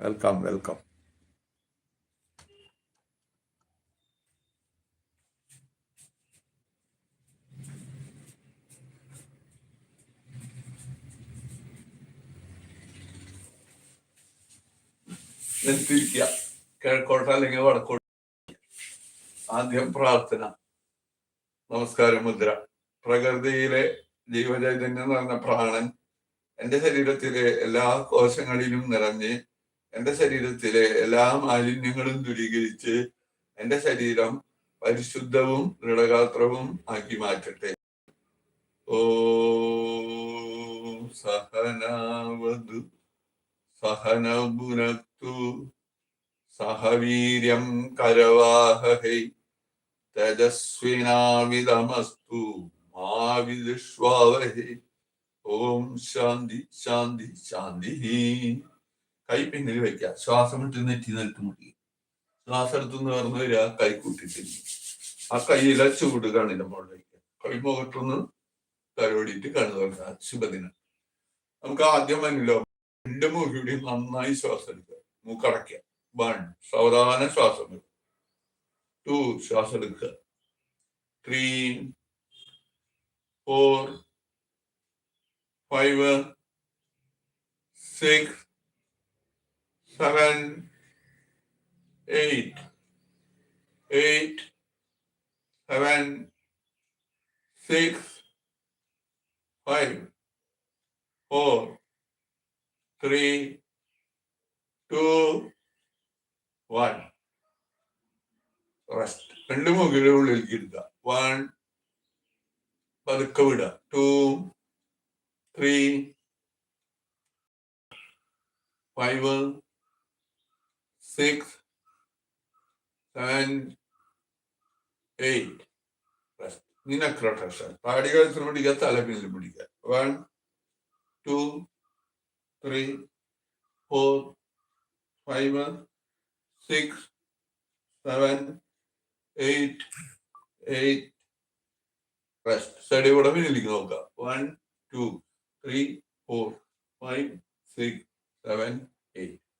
Welcome welcome നെറ്റിരിക്കുക കിഴക്കോട്ട് അല്ലെങ്കിൽ വടക്കോട്ട്. ആദ്യം പ്രാർത്ഥന. നമസ്കാരം മുദ്ര. പ്രകൃതിയിലെ ജീവചൈതന്യം നിറഞ്ഞ പ്രാണൻ എന്റെ ശരീരത്തിലെ എല്ലാ കോശങ്ങളിലും നിറഞ്ഞ് എന്റെ ശരീരത്തിലെ എല്ലാ മാലിന്യങ്ങളും ദൂരീകരിച്ച് എന്റെ ശരീരം പരിശുദ്ധവും ദൃഢഗാത്രവും ആക്കി മാറ്റട്ടെ. ഓ സഹനാവതു സഹനഭുനക്തു സഹവീര്യം കരവാഹൈ തേജസ്വിനാവിതമസ്തു മാവിദുഷ്വാവഹേ. ഓം ശാന്തി ശാന്തി ശാന്തി കൈ പിന്നിൽ വെക്കുക ശ്വാസം വിട്ട് നെറ്റി നിലത്ത് മുട്ടി. ശ്വാസം എടുത്തുനിന്ന് പറഞ്ഞു വരിക കൈ കൂട്ടിട്ടില്ല ആ കൈയിലെ ചൂട് കണ്ണിന്റെ മുകളിലേക്ക് കൈ മുഖത്തൊന്ന് കരോടിയിട്ട് കണ്ണു തുറക്കുക. ശുഭദിനം. നമുക്ക് ആദ്യം വന്നില്ലോ രണ്ട് മൂക്കിയുടെയും നന്നായി ശ്വാസം എടുക്കുക. മൂക്കടയ്ക്കുക വൺ. സാവധാന ശ്വാസം എടുക്കുക. ടു. ശ്വാസം എടുക്കുക. Three. Four. Five. Six. seven, eight, eight, seven, six, five, four, three, two, one. Rest. ரெண்டு மூக்கிலும் எழுதியிருக்கா ஒன் பதுக்க விட two three five five six seven eight ഇനി നക്രോട്ടേഷൻ താടി കഴുത്തിന് പിടിക്കുക തല പിന്നിൽ പിടിക്കുക. One two three four five six seven eight eight rest steady കൂടെ പിന്നിലേക്ക് നോക്കുക. One two three four five six seven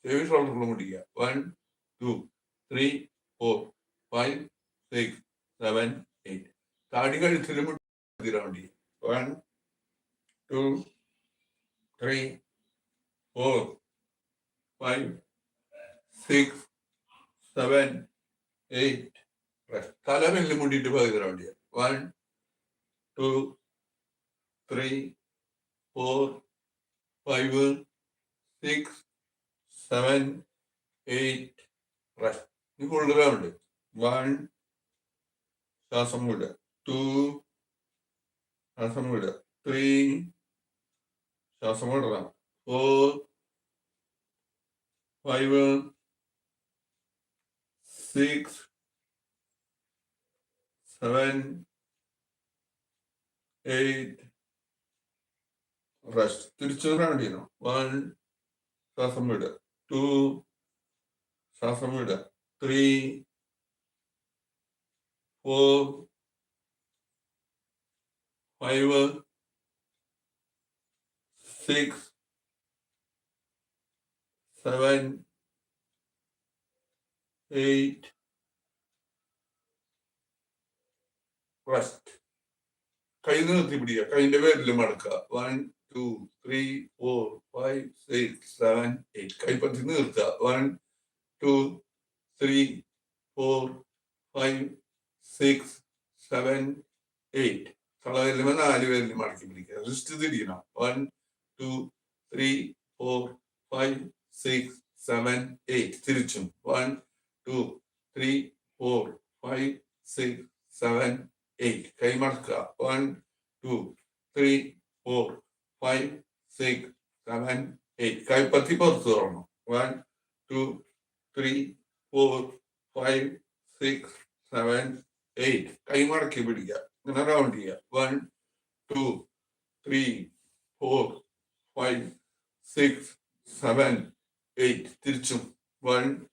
eight ചെവി ഷോൾഡറിലും പിടിക്കുക one two three four five six seven eight താടി കഴുത്തിലും റൗണ്ട് ചെയ്യുക one two three four five six seven eight തല മെല്ലും മുണ്ടിയിട്ട് പകുതി റൗണ്ട് ചെയ്യുക one two three four five six seven eight rest ഇനി ഫുൾ റൗണ്ട് വൺ ശ്വാസം വിടുക ടു ശ്വാസം വിടുക ത്രീ ശ്വാസം വിടണം four five six seven eight rest തിരിച്ചു റൗണ്ട് ചെയ്യണം. വൺ ശ്വാസം വിടുക ടു ശ്വാസം വിടുക three four five six seven eight rest കൈ നിർത്തി പിടിക്കുക. കൈന്റെ പേരിൽ മടക്കുക one two three four five six seven eight കൈപ്പത്തി നിർത്തുക one two three four five six seven eight കളവിലുമ നാല് പേരിൽ മടക്കി പിടിക്കുക. റിസ്റ്റ് തിരിയണം. One two three four five six seven eight തിരിച്ചും. One two three four five six seven eight കൈമടക്കുക one two three four five six seven eight കൈപ്പത്തി പുറത്ത് തുറന്നു one two three four five six seven eight കൈമടക്കി പിടിക്കുക. ഇങ്ങനെ round ചെയ്യുക. One two three four five six seven eight തിരിച്ചും. One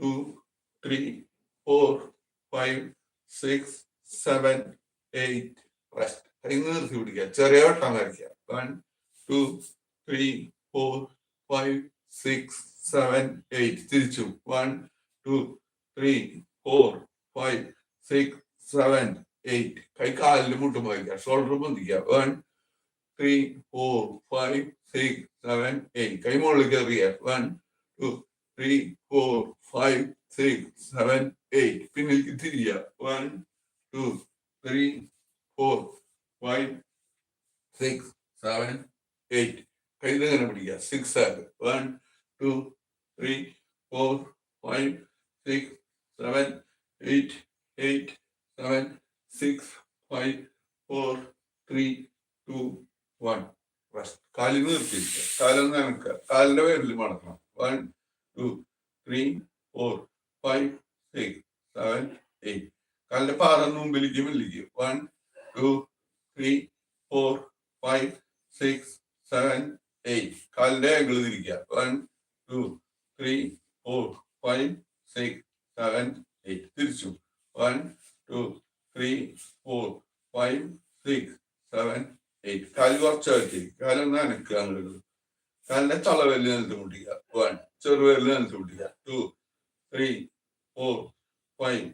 two three four five six seven eight rest കൈ നിർത്തി പിടിക്കുക. ചെറിയ വട്ടം വരയ്ക്കുക. One two three four five six seven eight തിരിച്ചു. One two three four five six seven eight കൈ കാലിൽ മുട്ടും വയ്ക്കുക shoulder പൊന്തിക്കുക one three four five six seven eight കൈ മുകളിൽ കയറിയ one two three four five six seven eight പിന്നിലേക്ക് തിരിയുക one two three four five six seven eight കയ്യിൽ ഇങ്ങനെ പിടിക്കുക? സിക്സ് ആക്ക്. One two three four five six seven eight eight seven six five four three two one rest കാലിൽ നിർത്തിയിരിക്കുക. കാലൊന്ന് നനക്കുക കാലിന്റെ പേരിൽ മടക്കണം. One two three four five six seven eight കാലിന്റെ പാറന്ന് മുമ്പിലേക്ക് മെല്ലിക്കും one two three four five six seven eight കാലിന്റെ ആംഗിൾ തിരിക്കുക. One two three four five six seven eight തിരിച്ചു. One two three four five six seven eight കാൽ കുറച്ച് വെച്ച് കാലൊന്ന് അനക്കുക അങ്ങോട്ട് കാലിന്റെ തളവെല്ല് നിലത്ത് മുട്ടിക്കുക വൺ ചെറുവെല്ല് നിലത്ത് മുട്ടിക്കുക two three four five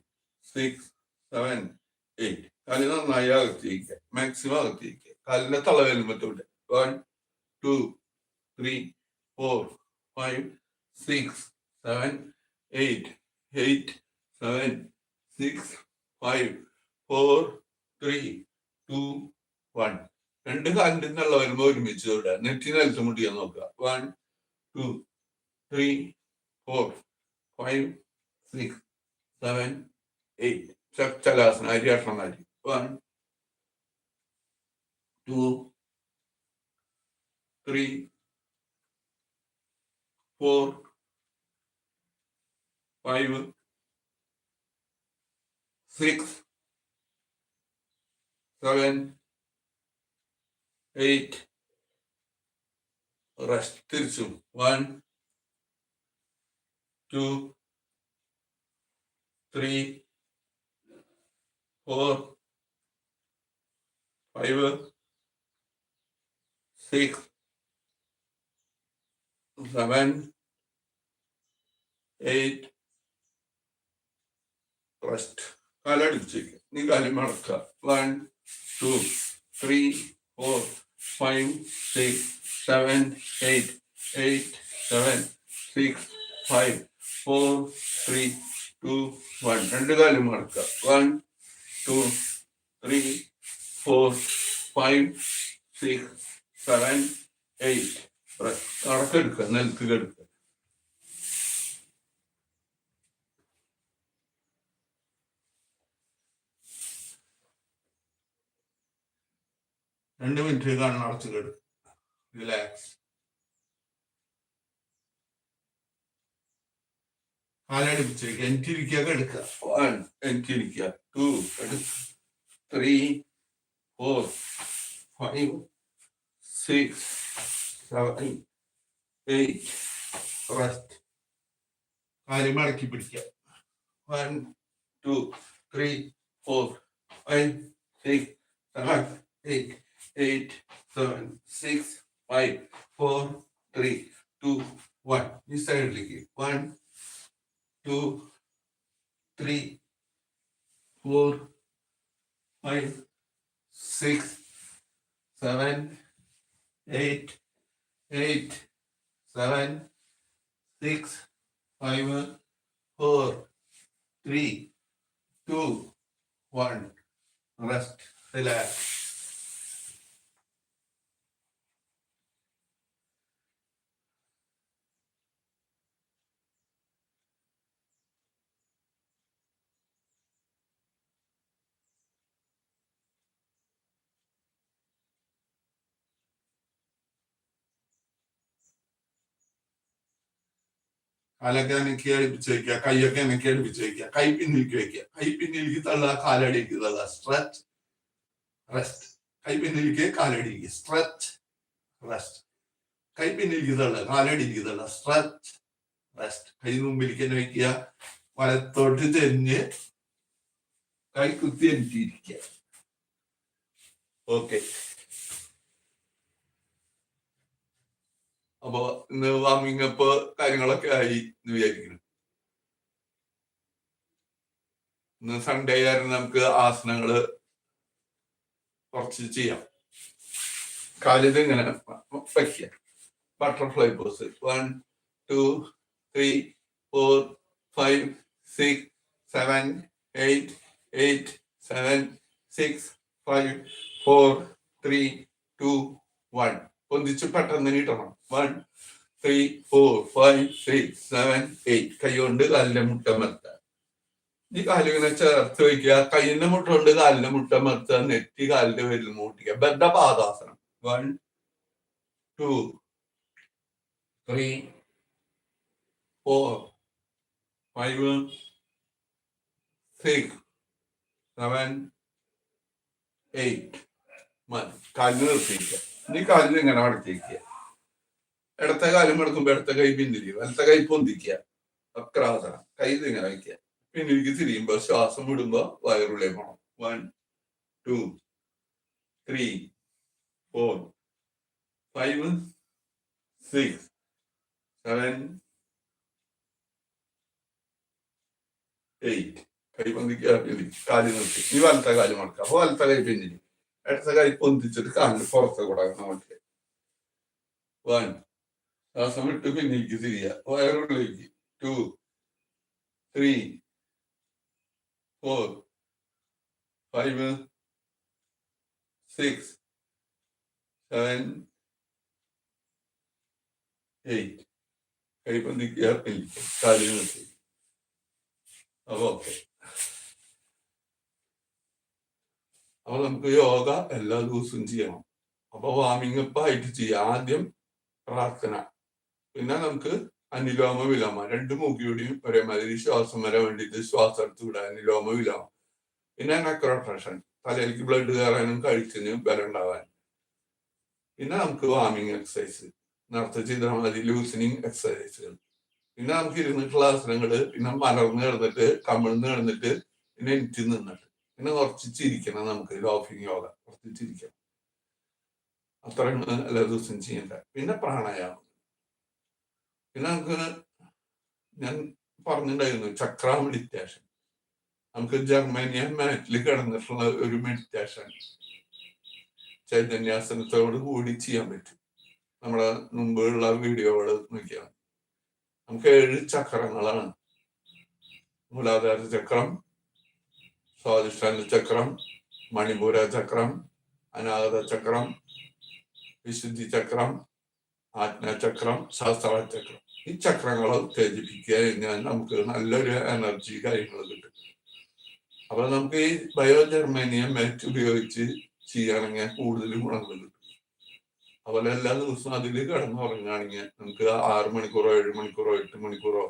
six seven eight കാൽ നന്നായി അകത്തിരിക്കുക മാക്സിമം അകത്തിരിക്കുക കാലിന്റെ തളവെല്ലും മറ്റോട്ട് one two three four five six seven eight eight seven six five four three two one രണ്ട് കാലിന്റെ നല്ല വരുമ്പോൾ ഒരുമിച്ച് തൊടുക. നെറ്റിന് അൽസം മുട്ടിയാൻ നോക്കുക. One two three four five six seven eight ചലാസന അരിയാട്ടമാരി one two three four five six seven eight rest തിരിച്ചു one two three four five six seven eight rest കാലടിച്ചേക്ക് നീ കാലം മടക്കുക one two three four five six seven eight eight seven six five four three two one രണ്ട് കാലം മടക്കുക one two three four five six seven eight കടക്കെടുക്കുക നെൽക്കുക കെടുക്കുക രണ്ട് മിനിറ്റ് കണ്ണടച്ച് കെടുക്കുക റിലാക്സ് കാലടിപ്പിച്ചിരിക്കുക എനിക്കിരിക്കുക എടുക്കുക വൺ എനിക്കിരിക്കുക ടു എടുക്കുക. Three four five six rest കാര്യം മടക്കി പിടിക്കുക one two three four five six seven eight eight seven six five four three two one ഈ സൈഡിലേക്ക് one two three four five six seven eight, eight, seven, six, five, four, three, two, one. Rest, relax. കാലൊക്കെ അനക്കി അടുപ്പിച്ച് വയ്ക്കുക കൈയൊക്കെ അനക്കി അടുപ്പിച്ച് വയ്ക്കുക കൈ പിന്നിലേക്ക് വെക്കുക. കൈ പിന്നിലേക്ക് തള്ളുക കാലടിക്ക് തള്ളുക സ്ട്രെച്ച് റെസ്റ്റ് കൈ പിന്നിലേക്ക് കാലടിക്ക് സ്ട്രെച്ച് റെസ്റ്റ് കൈ പിന്നിലേക്ക് തള്ളുക കാലടിക്ക് തള്ളുക സ്ട്രെച്ച് റെസ്റ്റ് കൈ മുമ്പിലേക്ക് തന്നെ വെക്കുക. വലത്തോട്ട് ചെഞ്ഞ് കൈ കുത്തി എനിക്കിരിക്കുക ഓക്കെ അപ്പൊ ഇന്ന് വാമിങ് അപ്പ് കാര്യങ്ങളൊക്കെ ആയി എന്ന് വിചാരിക്കുന്നു. ഇന്ന് സൺഡേ ആയിരുന്നു നമുക്ക് ആസനങ്ങൾ കുറച്ച് ചെയ്യാം. കാലിത് ഇങ്ങനെ വയ്ക്കുക. Butterfly pose one two three four five six seven eight eight seven six five four three two one പൊന്തിച്ച് പെട്ടെന്ന് നീട്ടണം one three four five six seven eight കൈകൊണ്ട് കാലിന്റെ മുട്ട മെത്ത ഈ കാലിങ്ങനെ ചേർത്ത് വയ്ക്കുക. കൈയിന്റെ മുട്ട കൊണ്ട് കാലിന്റെ മുട്ട മെത്ത നെറ്റി കാലിന്റെ പേരിൽ മൂട്ടിക്കുക. ബദ്ധ പാദാസനം. One two three four five six seven eight മതി കാലിന് നിർത്തിയിരിക്കുക നീ കാലിന് ഇങ്ങനെ മടക്കിയിരിക്കുക ഇടത്തെ കാലും എടുക്കുമ്പോ ഇടത്തെ കൈ പിന്തിരിയും വലത്തെ കൈ പൊന്തിക്കുക. വക്രാസനം. കൈ ഇങ്ങനെ വയ്ക്കുക. പിന്നിലേക്ക് തിരിയുമ്പോ ശ്വാസം വിടുമ്പോ വയറുള്ളേ പോണം. One two three four five six seven eight കൈ പൊന്തിക്കുക കാൽ നിർത്തി. ഇനി വലത്തെ കാൽ മടക്കുക. അപ്പൊ വലത്തെ കൈ പിന്തിരി ഇടത്തെ കൈ പൊന്തിച്ചിട്ട് കാലിന് പുറത്തെ കൂടെ നമുക്ക് വൺ ശ്വാസം വിട്ട് പിന്നിലേക്ക് തിരിയുക വയറുള്ളിലേക്ക് two three four five six seven eight കഴിപ്പം നിൽക്കുക പിന്നിക്കുക കാലിന് നിർത്തി. അപ്പൊ ഓക്കെ. അപ്പൊ നമുക്ക് യോഗ എല്ലാ ദിവസവും ചെയ്യണം. അപ്പൊ വാമിംഗ് അപ്പ് ആയിട്ട് ചെയ്യാം. ആദ്യം പ്രാർത്ഥന. പിന്നെ നമുക്ക് അനിലോമ വിലോമ. രണ്ട് മൂക്കിയോടെയും ഒരേമാതിരി ശ്വാസം വരാൻ വേണ്ടിയിട്ട് ശ്വാസം എടുത്ത് വിടാം. അനിലോമ വിലോമ. പിന്നെ നെക്രോട്രഷൻ തലയിലേക്ക് ബ്ലഡ് കയറാനും കഴിച്ചതിനും ബലം ഉണ്ടാവാൻ പിന്നെ നമുക്ക് വാമിങ് എക്സസൈസ് നേരത്തെ ചെയ്താൽ മതി ലൂസനിങ് എക്സസൈസുകൾ പിന്നെ നമുക്ക് ഇരുന്നിട്ടുള്ള ആസനങ്ങൾ പിന്നെ മലർന്ന് കിടന്നിട്ട് കമിഴ്ന്ന് കിടന്നിട്ട് പിന്നെ എനിക്ക് നിന്നിട്ട്. പിന്നെ കുറച്ച് ചിരിക്കണം നമുക്ക്. ലോഫിങ് യോഗ കുറച്ച് ചിരിക്കണം. അത്രയാണ് എല്ലാ ദിവസവും ചെയ്യേണ്ടത്. പിന്നെ പ്രാണായാമം. പിന്നെ നമുക്ക് ഞാൻ പറഞ്ഞിട്ടുണ്ടായിരുന്നു ചക്ര മെഡിറ്റേഷൻ നമുക്ക് ജർമ്മനിയൻ മാറ്റിൽ കിടന്നിട്ടുള്ള ഒരു മെഡിറ്റേഷൻ ചൈതന്യാസനത്തോട് കൂടി ചെയ്യാൻ പറ്റും. നമ്മുടെ മുമ്പുള്ള വീഡിയോകൾ നോക്കിയാൽ നമുക്ക് ഏഴ് ചക്രങ്ങളാണ്. മൂലാധാര ചക്രം സ്വാധിഷ്ഠാന ചക്രം മണിപൂര ചക്രം അനാഗത ചക്രം വിശുദ്ധി ചക്രം ആജ്ഞാചക്രം ശാസ്ത്രാചക്രം. ഈ ചക്രങ്ങളെ ഉത്തേജിപ്പിക്കുക കഴിഞ്ഞാൽ നമുക്ക് നല്ലൊരു എനർജി കാര്യങ്ങൾ കിട്ടും. അപ്പൊ നമുക്ക് ഈ ബയോ ജെർമേനിയ മെറ്റ് ഉപയോഗിച്ച് ചെയ്യുകയാണെങ്കിൽ കൂടുതൽ ഗുണങ്ങൾ കിട്ടും. അതുപോലെ എല്ലാ ദിവസവും അതിൽ കിടന്നുറങ്ങുകയാണെങ്കിൽ നമുക്ക് ആറ് മണിക്കൂറോ ഏഴ് മണിക്കൂറോ എട്ട് മണിക്കൂറോ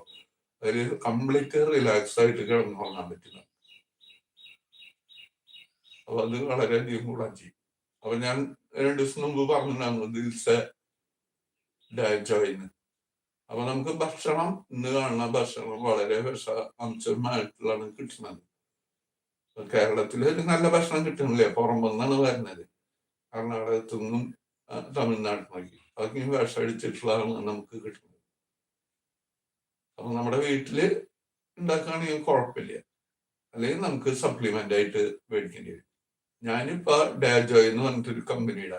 അതിൽ കംപ്ലീറ്റ് റിലാക്സ് ആയിട്ട് കിടന്നുറങ്ങാൻ പറ്റുന്ന അപ്പൊ അത് വളരെയധികം ഗുണം ചെയ്യും. അപ്പൊ ഞാൻ രണ്ടു ദിവസം മുമ്പ് പറഞ്ഞിട്ടുണ്ടായിരുന്നു ദിൽസ ഡയജോയിന്ന് അപ്പൊ നമുക്ക് ഭക്ഷണം ഇന്ന് കാണുന്ന ഭക്ഷണം വളരെ വിഷ അംശമായിട്ടുള്ളതാണ് കിട്ടുന്നത്. കേരളത്തിൽ ഒരു നല്ല ഭക്ഷണം കിട്ടുന്നില്ല? പുറമെന്നാണ് വരുന്നത്. കർണാടകത്തു നിന്നും തമിഴ്നാട്ടിലേക്ക്. അതൊക്കെ വിഷം അടിച്ചിട്ടുള്ളതാണ് നമുക്ക് കിട്ടുന്നത്. അപ്പൊ നമ്മുടെ വീട്ടിൽ ഉണ്ടാക്കുകയാണെങ്കിൽ കുഴപ്പമില്ല. അല്ലെങ്കിൽ നമുക്ക് സപ്ലിമെന്റ് ആയിട്ട് മേടിക്കേണ്ടി വരും. ഞാനിപ്പോ ഡാജോയ് എന്ന് പറഞ്ഞിട്ടൊരു കമ്പനിയുടെ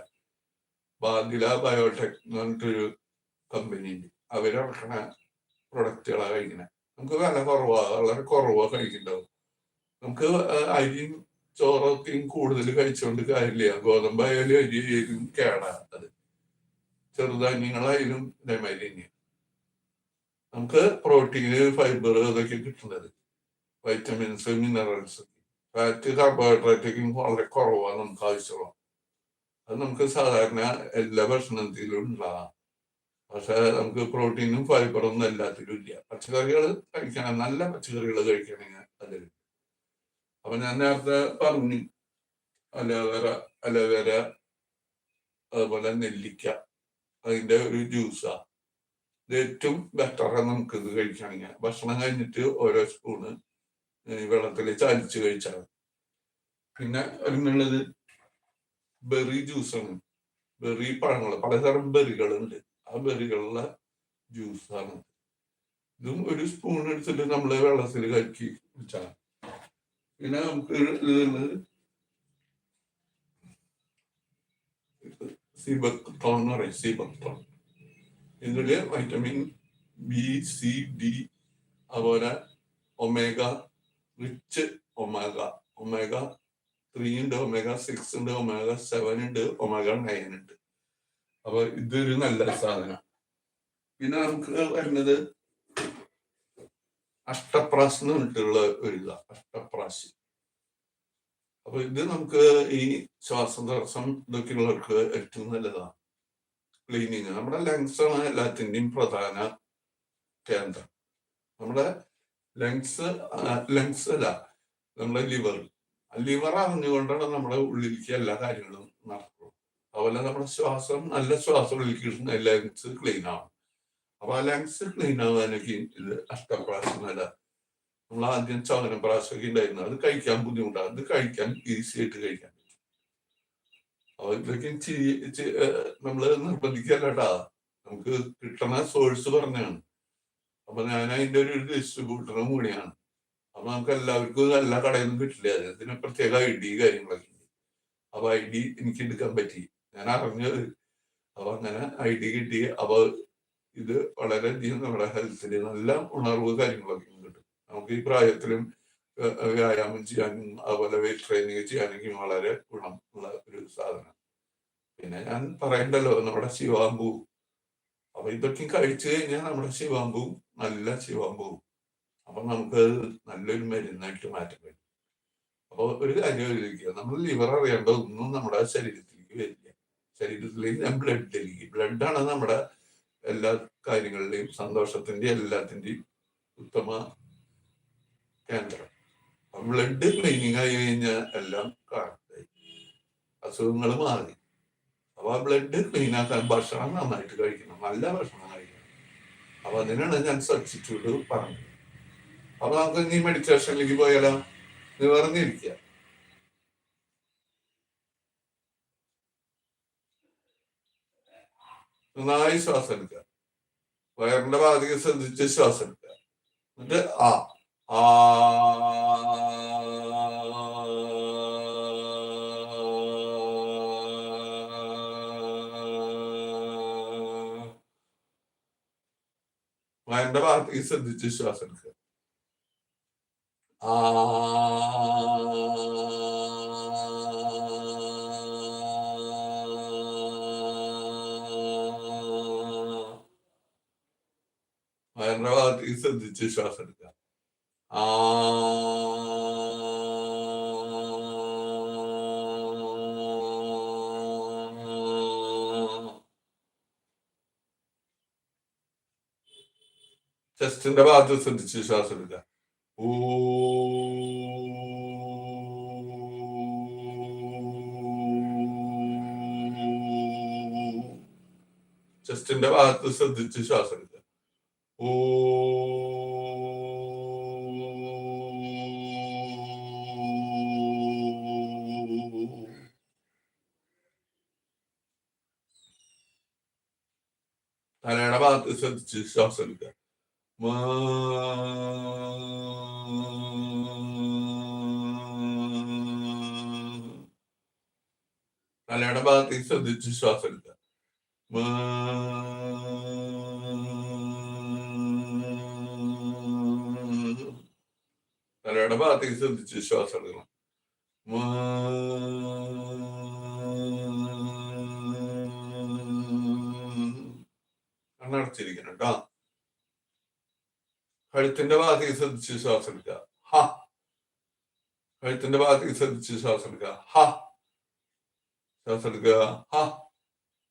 ബാദില ബയോടെക് എന്ന് പറഞ്ഞിട്ടൊരു കമ്പനി. ഉണ്ട് അവരിറക്കണ പ്രൊഡക്റ്റുകളാണ് കഴിക്കണേ. നമുക്ക് വില കുറവാ. വളരെ കുറവാ കഴിക്കണ്ടാവും നമുക്ക് അരിയും ചോറൊക്കെയും കൂടുതൽ കഴിച്ചുകൊണ്ട് കാര്യമില്ല ഗോതമ്പായാലും അരി ആയാലും കേടാ അത്. ചെറുധാന്യങ്ങളായാലും ഇതേമാതിരി തന്നെയാണ് നമുക്ക് പ്രോട്ടീന് ഫൈബർ അതൊക്കെ കിട്ടുന്നത്. Vitamins minerals. ഫാറ്റ് കാർബോഹൈഡ്രേറ്റൊക്കെ വളരെ കുറവാണ് നമുക്ക് ആവശ്യമുള്ള അത് നമുക്ക് സാധാരണ എല്ലാ ഭക്ഷണത്തിലും ഉണ്ടാകാം പക്ഷെ നമുക്ക് പ്രോട്ടീനും ഫൈബറും ഒന്നും എല്ലാത്തിലും ഇല്ല. പച്ചക്കറികൾ കഴിക്കണം നല്ല പച്ചക്കറികൾ കഴിക്കണമെങ്കിൽ അതിൽ അപ്പൊ ഞാൻ നേരത്തെ പറഞ്ഞു അലോവേറ അലോവേര അതുപോലെ നെല്ലിക്ക അതിന്റെ ഒരു ജ്യൂസാ. ഇത് ഏറ്റവും ബെറ്റർ നമുക്ക് ഇത് കഴിക്കണമെങ്കിൽ. ഭക്ഷണം കഴിഞ്ഞിട്ട് ഓരോ സ്പൂണ് വെള്ളത്തിൽ ചാലിച്ച് കഴിച്ചാൽ. പിന്നെ അതിനുള്ളത് ബെറി ജ്യൂസാണ് ബെറി പഴങ്ങൾ പലതരം ബെറികളുണ്ട്. ആ ബെറികളുടെ ജ്യൂസാണ്. ഇതും ഒരു സ്പൂൺ എടുത്തിട്ട് നമ്മൾ വെള്ളത്തിൽ കലക്കി വെച്ചാൽ പിന്നെ നമുക്ക് ഇതിലുള്ളത് സിബക്ട്രോൺ എന്ന് പറയും സിബക്ട്രോൺ ഇതിൽ വൈറ്റമിൻ ബി സി ഡി അതുപോലെ omega rich omega omega three ഉണ്ട് ഒമേഗ സിക്സ് ഉണ്ട് ഒമേഗ സെവൻ ഉണ്ട് ഒമേഗ നയൻ ഉണ്ട് അപ്പൊ ഇതൊരു നല്ല സാധനം. പിന്നെ നമുക്ക് വരുന്നത് അഷ്ടപ്രാശ് എന്ന് പറഞ്ഞിട്ടുള്ള ഒരു ഇതാ അഷ്ടപ്രാശ്. അപ്പൊ ഇത് നമുക്ക് ഈ ശ്വാസതടസ്സം തടസ്സം ഇതൊക്കെയുള്ളവർക്ക് ഏറ്റവും നല്ലതാണ് ക്ലീനിങ് നമ്മുടെ ലങ്സ് ആണ് എല്ലാത്തിന്റെയും പ്രധാന കേന്ദ്രം. നമ്മുടെ ലങ്സ് ലങ്സ് അല്ല നമ്മുടെ ലിവർ ലിവർ അറിഞ്ഞുകൊണ്ടാണ് നമ്മുടെ ഉള്ളിലേക്ക് എല്ലാ കാര്യങ്ങളും നടക്കുന്നത്. അതുപോലെ നമ്മുടെ ശ്വാസം നല്ല ശ്വാസം ഉള്ളിലേക്ക് ലങ്സ് ക്ലീൻ ആവും. അപ്പൊ ആ ലങ്സ് ക്ലീൻ ആവാനൊക്കെ ഇത് അഷ്ടപ്രാശം അല്ല. നമ്മൾ ആദ്യം ചവനം പ്രാശമൊക്കെ ഉണ്ടായിരുന്നു. അത് കഴിക്കാൻ ബുദ്ധിമുട്ടാണ്. അത് കഴിക്കാൻ ഈസി ആയിട്ട് കഴിക്കാൻ അപ്പൊ ഇതൊക്കെ നമ്മൾ നിർബന്ധിക്കല്ലട്ടാ. നമുക്ക് കിട്ടണ സോഴ്സ് പറഞ്ഞാണ്. അപ്പൊ ഞാൻ അതിന്റെ ഒരു ഡിസ്ട്രിബ്യൂട്ടറും കൂടിയാണ് അപ്പൊ നമുക്ക് എല്ലാവർക്കും എല്ലാ കടയിൽ നിന്നും കിട്ടില്ല. അതിന് പ്രത്യേക ഐ ഡി കാര്യങ്ങളൊക്കെ ഉണ്ട്. അപ്പൊ ഐ ഡി എനിക്ക് എടുക്കാൻ പറ്റി. ഞാൻ അറിഞ്ഞത്. അപ്പൊ അങ്ങനെ ഐ ഡി കിട്ടി. അപ്പൊ ഇത് വളരെയധികം നമ്മുടെ ഹെൽത്തിന് നല്ല ഉണർവ് കാര്യങ്ങളൊക്കെ കിട്ടും. നമുക്ക് ഈ പ്രായത്തിലും വ്യായാമം ചെയ്യാനും അതുപോലെ വെയിറ്റ് ട്രെയിനിങ് ചെയ്യാനൊക്കെ വളരെ ഗുണമുള്ള ഒരു സാധനം. പിന്നെ ഞാൻ പറയണ്ടല്ലോ നമ്മുടെ ശിവാമ്പു അപ്പൊ ഇതൊക്കെ കഴിച്ചു കഴിഞ്ഞാൽ നമ്മുടെ ശിവാമ്പു നല്ല ശിവാമ്പു അപ്പൊ നമുക്ക് നല്ലൊരു മരുന്നായിട്ട് മാറ്റം വരും അപ്പൊ ഒരു കാര്യം ആലോചിക്കുക. നമ്മൾ ലിവർ അറിയേണ്ട ഒന്നും നമ്മുടെ ശരീരത്തിലേക്ക് വരില്ല. ശരീരത്തിലേക്ക് ഞാൻ ബ്ലഡിലേക്ക് ബ്ലഡാണ് നമ്മുടെ എല്ലാ കാര്യങ്ങളുടെയും സന്തോഷത്തിന്റെ എല്ലാത്തിന്റെയും ഉത്തമ കേന്ദ്രം. ബ്ലഡ് ക്ലീനിങ് ആയി കഴിഞ്ഞാൽ എല്ലാം കറക്റ്റായി അസുഖങ്ങൾ മാറി. അപ്പോൾ ആ ബ്ലഡ് ക്ലീൻ ആക്കാൻ ഭക്ഷണം നന്നായിട്ട് കഴിക്കണം. നല്ല ഭക്ഷണം കഴിക്കണം. അപ്പൊ അതിനാണ് ഞാൻ സബ്സ്റ്റിറ്റ്യൂട്ട് പറഞ്ഞത്. അപ്പൊ നമുക്ക് നീ മെഡിറ്റേഷനിലേക്ക് പോയാലോ? നീ പറഞ്ഞിരിക്കുക നന്നായി ശ്വാസം എടുക്കുക വയറിന്റെ ഭാഗത്തേക്ക് ശ്രദ്ധിച്ച് ശ്വാസം എടുക്കുക എന്നിട്ട് ആ ആ വയറിന്റെ ഭാഗത്തേക്ക് ശ്രദ്ധിച്ച് ശ്വാസം എടുക്കുക ആ. വയറിന്റെ ഭാഗത്തേക്ക് ശ്രദ്ധിച്ച് ശ്വാസം എടുക്കുക. ആ. ചെസ്റ്റിന്റെ ഭാഗത്ത് ശ്രദ്ധിച്ച് ശ്വാസം എടുക്കുക. ചെസ്റ്റിന്റെ ഭാഗത്ത് ശ്രദ്ധിച്ച് ശ്വാസം എടുക്കുക. ഓ തലയുടെ ഭാഗത്ത് ശ്രദ്ധിച്ച് ശ്വാസം എടുക്കുക. തലയുടെ ഭാഗത്തേക്ക് ശ്രദ്ധിച്ച് ശ്വാസം എടുക്കുക. തലയുടെ ഭാഗത്തേക്ക് ശ്രദ്ധിച്ച് ശ്വാസം എടുക്കണം. കണ്ണടച്ചിരിക്കണം കേട്ടോ. കഴുത്തിന്റെ ഭാഗത്തേക്ക് ശ്രദ്ധിച്ച് ശ്വാസം എടുക്കുക. ഹ. കഴുത്തിന്റെ ഭാഗത്തേക്ക് ശ്രദ്ധിച്ച് ശ്വാസം എടുക്കുക. ഹ. ശ്വാസം എടുക്കുക ഹ.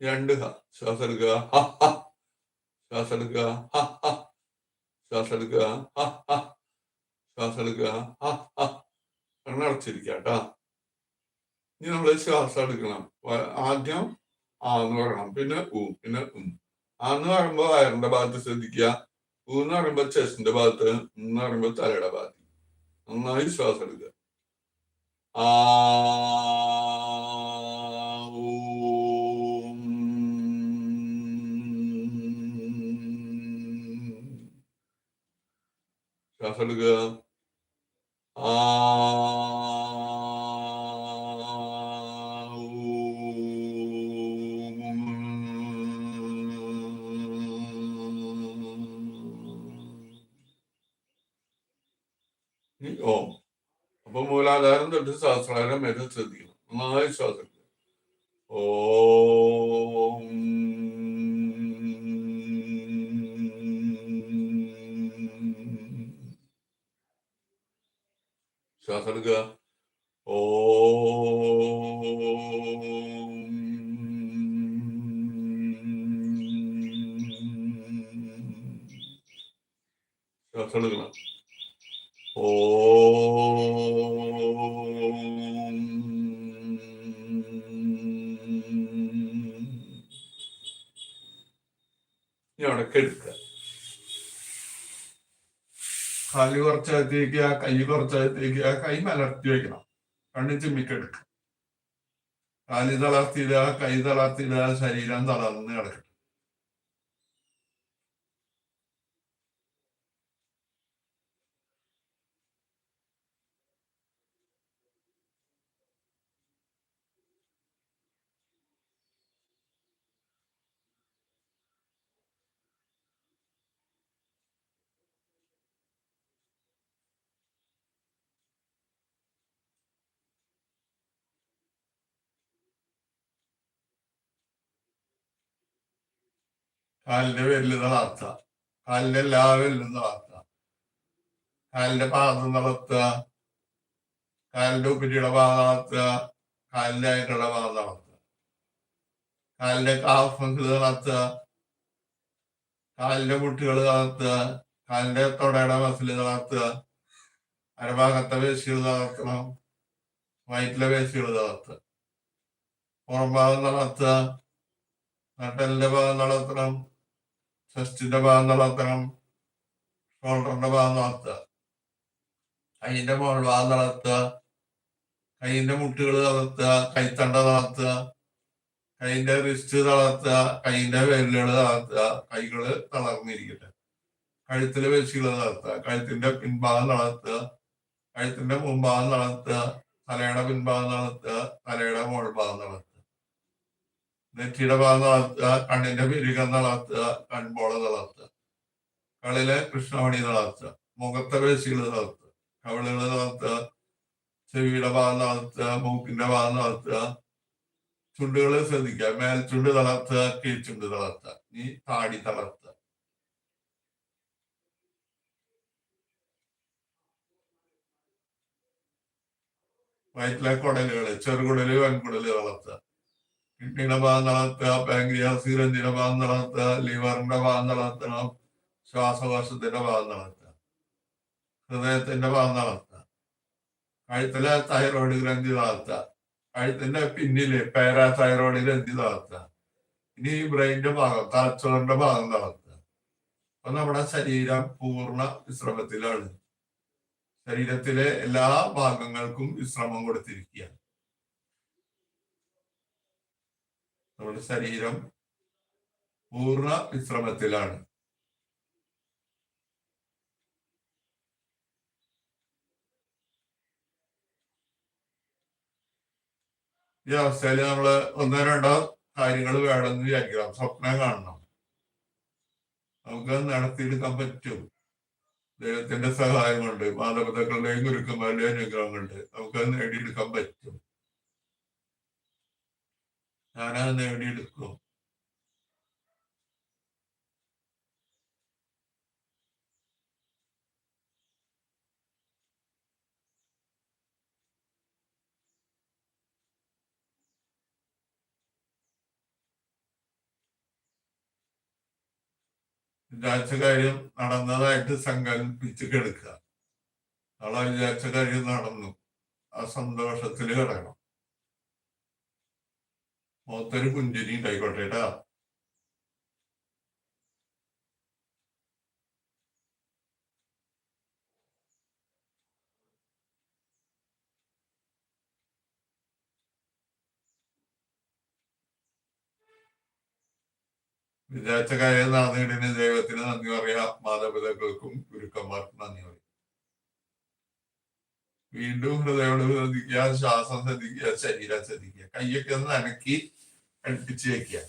രണ്ട് ഹ. ശ്വാസം എടുക്കുക ഹ ഹ. ശ്വാസം എടുക്കുക ഹ ഹ. ശ്വാസം എടുക്കുക ഹ ഹ. ശ്വാസം എടുക്കുക ഹ. ഹ കണ്ണടച്ചിരിക്കുക ഇനി നമ്മൾ ശ്വാസം എടുക്കണം. ആദ്യം ആദ്യം ആന്ന് പറയണം. പിന്നെ ഊ പിന്നെ ഉം. ആന്ന് പറയുമ്പോ വയറിന്റെ ഭാഗത്ത് ശ്രദ്ധിക്കുക. ഊന്ന് പറയുമ്പോ ചെസ്റ്റിന്റെ ഭാഗത്ത് എന്ന് പറയുമ്പോ തലയുടെ ഭാഗത്ത്. നന്നായി ശ്വാസം എടുക്കുക. ആ ശ്വാസം എടുക്കുക ആ ഓം അപ്പൊ മൂലാധാരം തൊട്ട് സഹസ്രാരം വരെ ശ്രദ്ധിക്കണം. നന്നായി ശ്വാസം. ഓം. ശ്വാസം എടുക്കുക ഓം കാൽ കൈ കൈ കുറച്ചകത്തേക്ക് കൈ മലർത്തി വെക്കണം. കണ്ണി ചിമ്മിക്കെടുക്കുക കാലി തളർത്തിയിടുക കൈ തളർത്തിയിടുക ശരീരം തളർന്ന് കിടക്കട്ടെ കാലിന്റെ വെല്ല് തളർത്തുക കാലിന്റെ എല്ലാ വിരലും തളർത്തുക കാലിന്റെ പാദം തളർത്തുക കാലിന്റെ ഉപ്പിരിയുടെ ഭാഗം തളർത്തുക കാലിന്റെ അയക്കളുടെ ഭാഗം തളർത്തുക കാലിന്റെ കാഫ് തളർത്തുക കാലിന്റെ മുട്ടുകൾ തളർത്തുക കാലിന്റെ തൊടയുടെ മസിൽ തളർത്തുക അരഭാഗത്തെ വേശികൾ തളർത്തണം വയറ്റിലെ വേശികൾ തളർത്തുക പുറംഭാഗം നടത്ത നട്ടലിന്റെ ഭാഗം തളർത്തണം ചെസ്റ്റിന്റെ ഭാഗം ഷോൾഡറിന്റെ ഭാഗം തളർത്തുക കൈയിന്റെ മുകൾ ഭാഗം തളർത്തുക കൈയിന്റെ മുട്ടുകൾ തളർത്തുക കൈത്തണ്ട തളർത്തുക കൈയിന്റെ റിസ്റ്റ് തളർത്തുക കൈയിന്റെ വിരലുകൾ തളർത്തുക കൈകൾ തളർന്നിരിക്കട്ടെ. കഴുത്തിലെ പേശികൾ തളർത്തുക കഴുത്തിന്റെ പിൻഭാഗം തളർത്തുക കഴുത്തിന്റെ മുൻഭാഗം തളർത്തുക തലയുടെ പിൻഭാഗം തളർത്തുക തലയുടെ മോൾ ഭാഗം തളർത്തുക നെറ്റിയുടെ ഭാഗം തളർത്തുക കണ്ണിന്റെ പിരികം തളർത്തുക കൺപോള തളർത്തുക കളിലെ കൃഷ്ണമണി തളർത്തുക മുഖത്തെ പേശികൾ തളർത്തുക കവിളുകൾ തളർത്തുക ചെവിയുടെ ഭാഗം തളർത്തുക മൂക്കിന്റെ ഭാഗം തളർത്തുക ചുണ്ടുകൾ ശ്രദ്ധിക്കുക മേൽചുണ്ട് തളർത്തുക കീഴ്ചുണ്ട് തളർത്തുക ഈ താടി തളർത്തുക. വയറ്റിലെ കുടലുകൾ ചെറുകുടൽ വൻകുടൽ തളർത്തുക കിഡ്നിയുടെ ഭാഗം തളർത്തുക പാങ്ക്രിയാസ് ഗ്രന്ഥിയുടെ ഭാഗം തളർത്തുക ലിവറിന്റെ ഭാഗം തളർത്തണം ശ്വാസകോശത്തിന്റെ ഭാഗം ഹൃദയത്തിന്റെ ഭാഗം തളർത്തുക കഴുത്തിലെ തൈറോയിഡ് ഗ്രന്ഥി തളർത്തുക കഴുത്തിന്റെ പിന്നിൽ പാരാതൈറോയ്ഡ് ഗ്രന്ഥി തളർത്തുക ഇനി ബ്രെയിനിന്റെ ഭാഗം തലച്ചോറിന്റെ ഭാഗം തളർത്തുക അപ്പൊ നമ്മുടെ ശരീരം പൂർണ വിശ്രമത്തിലാണ്. ശരീരത്തിലെ എല്ലാ ഭാഗങ്ങൾക്കും വിശ്രമം കൊടുത്തിരിക്കുക നമ്മുടെ ശരീരം പൂർണ വിശ്രമത്തിലാണ്. ഈ അവസ്ഥയിൽ നമ്മൾ ഒന്നോ രണ്ടോ കാര്യങ്ങൾ വേണമെന്ന് വിചാരിക്കണം. സ്വപ്നം കാണണം. നമുക്ക് നടത്തിയെടുക്കാൻ പറ്റും. ദൈവത്തിന്റെ സഹായം കൊണ്ട് മാതാപിതാക്കളുടെയും ഗുരുക്കന്മാരുടെയും അനുഗ്രഹം കൊണ്ട് നമുക്കത് നേടിയെടുക്കാൻ പറ്റും. ഞാനത് നേടിയെടുക്കും വിചാരിച്ച കാര്യം നടന്നതായിട്ട് സങ്കല്പിച്ച് കിടക്കുക. നാളെ വിചാരിച്ച കാര്യം നടന്നു. ആ സന്തോഷത്തിൽ കിടക്കണം. മുഖത്തൊരു പുഞ്ചിരി ഉണ്ടായിക്കോട്ടെ ട്ടാ വിചാരിച്ച കാര്യം നടന്നിടുന്ന ദൈവത്തിന് നന്ദി പറയാം. മാതാപിതാക്കൾക്കും ഗുരുക്കന്മാർക്കും നന്ദി പറയാം. വീണ്ടും ഹൃദയോട് ശ്രദ്ധിക്കുക ശ്വാസം ശ്രദ്ധിക്കുക ശരീരം ശ്രദ്ധിക്കുക. കൈയൊക്കെ ഒന്ന് അനക്കി അടുപ്പിച്ച് വെക്കുക.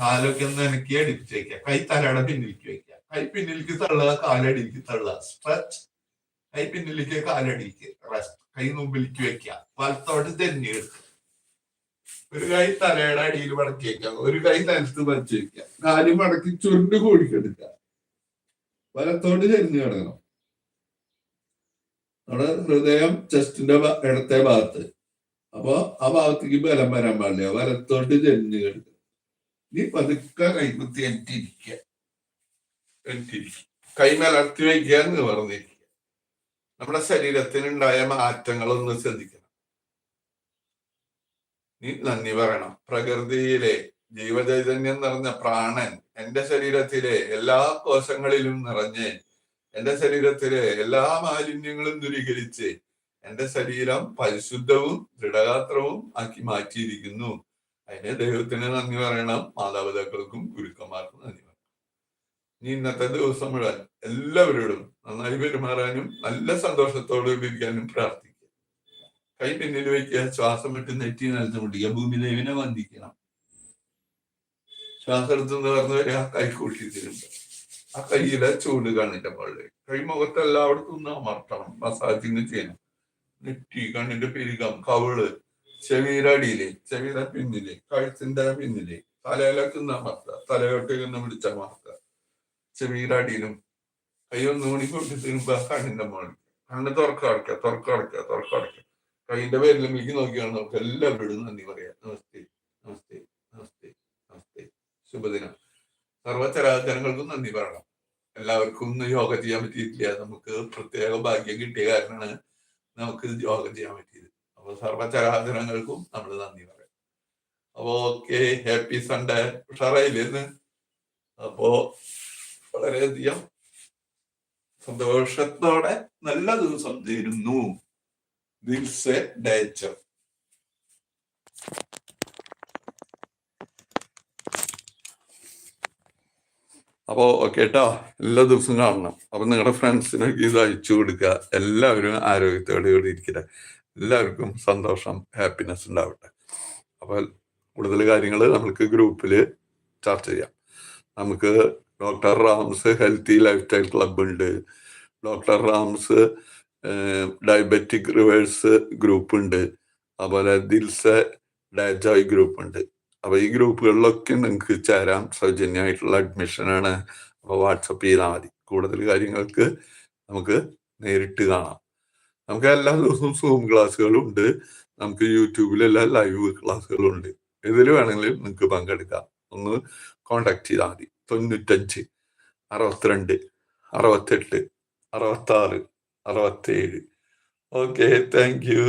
കാലൊക്കെ ഒന്ന് അനക്കി അടുപ്പിച്ച് വെക്കുക. കൈ തലയുടെ പിന്നിലേക്ക് വെക്കുക. കൈ പിന്നിലേക്ക് തള്ളുക കാലടിയിലേക്ക് തള്ളുക സ്ട്രെച്ച് കൈ പിന്നിലേക്ക് കാലടിക്ക് റെസ്റ്റ് കൈ മുമ്പിലേക്ക് വെക്കുക. വലത്തോട്ട് തെരഞ്ഞെടുക്കുക ഒരു കൈ തലയുടെ അടിയിൽ മടക്കി വെക്കാം ഒരു കൈ നിലത്ത് വലിച്ചു വെക്കാം കാൽ മടക്കി ചുരുണ്ട് കൂടിക്കെടുക്കുക. വലത്തോട്ട് ചെരിഞ്ഞു കിടക്കണം. നമ്മുടെ ഹൃദയം ചെസ്റ്റിന്റെ ഇടത്തെ ഭാഗത്ത്. അപ്പൊ ആ ഭാഗത്തേക്ക് ബലം വരാൻ പാടില്ല. വലത്തോട്ട് ചെരിഞ്ഞു കിടക്കും നീ പതുക്കെ കൈകുത്തി എനിട്ടിരിക്കുക എനിട്ടിരിക്കുക കൈ മലർത്തി വയ്ക്കുക എന്ന് പറഞ്ഞിരിക്കുക. നമ്മുടെ ശരീരത്തിനുണ്ടായ മാറ്റങ്ങളൊന്ന് ശ്രദ്ധിക്കണം. നീ നന്ദി പറയണം. പ്രകൃതിയിലെ ജീവചൈതന്യം നിറഞ്ഞ പ്രാണൻ എന്റെ ശരീരത്തിലെ എല്ലാ കോശങ്ങളിലും നിറഞ്ഞ് എന്റെ ശരീരത്തിലെ എല്ലാ മാലിന്യങ്ങളും ദൂരീകരിച്ച് എന്റെ ശരീരം പരിശുദ്ധവും ദൃഢഗാത്രവും ആക്കി മാറ്റിയിരിക്കുന്നു. അതിനെ ദൈവത്തിന് നന്ദി പറയണം. മാതാപിതാക്കൾക്കും ഗുരുക്കന്മാർക്കും നന്ദി പറയണം. ഇനി ഇന്നത്തെ ദിവസം മുഴുവൻ എല്ലാവരോടും നന്നായി പെരുമാറാനും നല്ല സന്തോഷത്തോടെ ഇരിക്കാനും പ്രാർത്ഥിക്കുക കൈ പിന്നിൽ വയ്ക്കുക ശ്വാസം വിട്ട് നെറ്റി നിലത്ത് മുട്ടിക്കുക. ഭൂമി ദേവിനെ വന്ദിക്കണം. ശ്വാസം പറഞ്ഞു വരെ ആ കൈ കൂട്ടിയിട്ടുണ്ട് ആ കയ്യിലെ ചൂട് കാണിന്റെ മുകളിൽ കൈ മുഖത്ത് എല്ലായിടത്തും ഒന്ന് അമർത്തണം. മസാജിങ് ചെയ്യണം. നെറ്റി കണ്ണിന്റെ പെരുകം കവിൾ ചെവിയുടെ അടിയിൽ പിന്നിലെ കഴുത്തിന്റെ പിന്നിൽ തലയിലക്കുന്ന ഒന്ന് തലയോട്ട് ഒന്ന് പിടിച്ചമർത്തുക ചെവിയുടെ അടിയിലും കൈ ഒന്ന് തരുമ്പോ കണ്ണിന്റെ മുകളിൽ. കണ്ണ് തുറക്കടക്കുക തുറക്കടക്കുക തുറക്കടക്കുക കൈന്റെ പേരിലേക്ക് നോക്കിയാണ് നമുക്ക് എല്ലാവരോടും നന്ദി പറയാം. നമസ്തേ നമസ്തേ നമസ്തേ നമസ്തേ. ശുഭദിനം. സർവചരാചരങ്ങൾക്കും നന്ദി പറയണം. എല്ലാവർക്കും യോഗ ചെയ്യാൻ പറ്റിയിട്ടില്ല. നമുക്ക് പ്രത്യേക ഭാഗ്യം കിട്ടിയ കാരണമാണ് നമുക്ക് യോഗം ചെയ്യാൻ പറ്റിയത്. അപ്പൊ സർവചരാചരങ്ങൾക്കും നമ്മൾ നന്ദി പറയാം. അപ്പോ ഓക്കെ ഹാപ്പി സൺഡേ. ഉഷാറായില്ലേന്ന് അപ്പോ വളരെയധികം സന്തോഷത്തോടെ നല്ല ദിവസം തീരുന്നു. ദിൽസെ ഡേച്ചർ അപ്പോൾ കേട്ടോ എല്ലാ ദിവസവും കാണണം. അപ്പൊ നിങ്ങളുടെ ഫ്രണ്ട്സിനൊക്കെ ഇത് അയച്ചു കൊടുക്കുക. എല്ലാവരും ആരോഗ്യത്തോടെ കൂടി ഇരിക്കുക. എല്ലാവർക്കും സന്തോഷം ഹാപ്പിനെസ് ഉണ്ടാവട്ടെ. അപ്പോൾ കൂടുതൽ കാര്യങ്ങൾ നമുക്ക് ഗ്രൂപ്പിൽ ചർച്ച ചെയ്യാം. നമുക്ക് doctor Ram's healthy life style club ഉണ്ട്. Doctor Ram's diabetic reverse group ഉണ്ട്. അതുപോലെ ദിൽസ ഡയജോയ് ഗ്രൂപ്പ് ഉണ്ട്. അപ്പൊ ഈ ഗ്രൂപ്പുകളിലൊക്കെ നിങ്ങൾക്ക് ചേരാം സൗജന്യമായിട്ടുള്ള അഡ്മിഷനാണ് അപ്പോൾ വാട്സപ്പ് ചെയ്താൽ മതി. കൂടുതൽ കാര്യങ്ങൾക്ക് നമുക്ക് നേരിട്ട് കാണാം. നമുക്ക് എല്ലാ ദിവസവും സൂം ക്ലാസ്സുകളും ഉണ്ട്. നമുക്ക് യൂട്യൂബിലെല്ലാം ലൈവ് ക്ലാസ്സുകളും ഉണ്ട്. ഇതിൽ വേണമെങ്കിലും നിങ്ങൾക്ക് പങ്കെടുക്കാം. ഒന്ന് കോണ്ടാക്ട് ചെയ്താൽ മതി. തൊണ്ണൂറ്റഞ്ച് അറുപത്തിരണ്ട് അറുപത്തെട്ട് അറുപത്താറ് അറുപത്തേഴ്. Okay thank you